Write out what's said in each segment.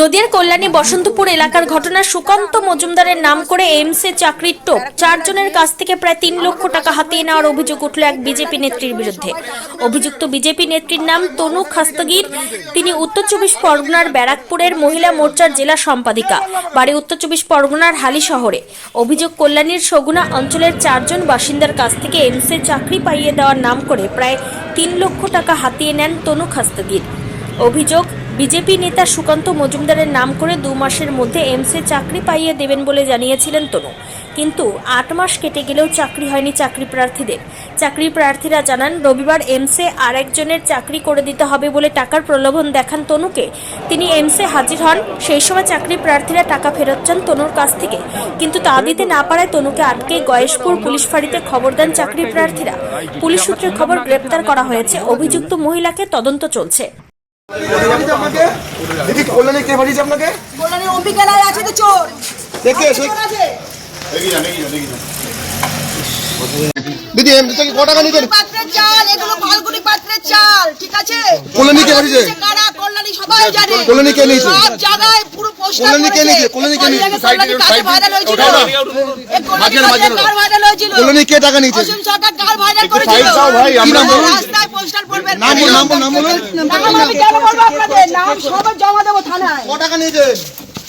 নদিয়ার কল্যাণী বসন্তপুর এলাকার ঘটনা সুকান্ত মজুমদারের নাম করে এইমসে চাকরির টোপ। চারজনের কাছ থেকে প্রায় তিন লক্ষ টাকা হাতিয়ে নেওয়ার অভিযোগ উঠল এক বিজেপি নেত্রীর বিরুদ্ধে। অভিযুক্ত বিজেপি নেত্রীর নাম তনু খাস্তগির। তিনি উত্তর চব্বিশ পরগনার ব্যারাকপুরের মহিলা মোর্চার জেলা সম্পাদিকা। বাড়ি উত্তর চব্বিশ পরগনার হালি শহরে। অভিযোগ, কল্যাণীর সগুনা অঞ্চলের চারজন বাসিন্দার কাছ থেকে এইমসে চাকরি পাইয়ে দেওয়ার নাম করে প্রায় তিন লক্ষ টাকা হাতিয়ে নেন তনু খাস্তগির। অভিযোগ বিজেপি নেতা সুকান্ত মজুমদারের নাম করে দু মাসের মধ্যে এমসে চাকরি পাইয়ে দেবেন বলে জানিয়েছিলেন তনু। কিন্তু আট মাস কেটে গেলেও চাকরি হয়নি চাকরি প্রার্থীদের। চাকরি প্রার্থীরা জানান, রবিবার এমসে আর একজনের চাকরি করে দিতে হবে বলে টাকার প্রলোভন দেখান তনুকে। তিনি এমসে হাজির হন, সেই সময় চাকরি প্রার্থীরা টাকা ফেরত চান তনুর কাছ থেকে। কিন্তু তা দিতে না পারায় তনুকে আটকে গয়েশপুর পুলিশ ফাঁড়িতে খবর দেন চাকরি প্রার্থীরা। পুলিশ সূত্রে খবর গ্রেপ্তার করা হয়েছে। অভিযুক্ত মহিলাকে তদন্ত চলছে। দিদি কল্যাণী কে বাড়িছে আপনাকে? কল্যাণী অম্বিকা রায় আছে তো চোর। দেখে দিদি এমনি থেকে ক টাকা নিতেন পাত্রের চাল এগুলো ফাল্গুনি পাত্রের চাল ঠিক আছে? কল্যাণী কে বাড়িছে? কারা? কল্যাণী সবাই জানে। কল্যাণী কে নিয়েছে? সব জায়গায় পুরো পোস্টার কল্যাণী কে নিয়েছে? কল্যাণী কে নিয়েছে? কল্যাণী কার ভাইরাল হয়েছিল? মাঝখানে, মাঝখানে। ভাইরাল হয়েছিল? কল্যাণী কে টাকা নিয়েছে? অসীম সরকার কার ভাইরাল করেছিল? ভাই, আমরা বলুন। রাস্তায় পোস্টার পড়বেন নাম বলুন, নাম বলুন, নাম বলুন। আমি কেন বলব আপনাদের? নাম সবাই জমা দেবো থানায়। ক টাকা নিয়েছেন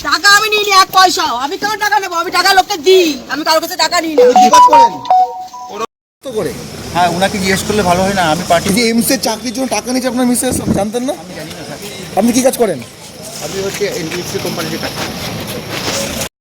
টাকা আমি নিই এক পয়সাও আমি কেন টাকা নেব? আমি টাকা লোককে দিই। আমি কারোর কাছে টাকা নিই না। করেন। করে। হ্যাঁ ওনাকে জিজ্ঞেস করলে ভালো হয় না। আমি পার্টি এই যে এমসে চাকরির জন্য টাকা নিয়েছে আপনার মিসেস জানতেন না? আপনি কি কাজ করেন? আমি হচ্ছে এনবিএফসি কোম্পানিতে কাজ করি।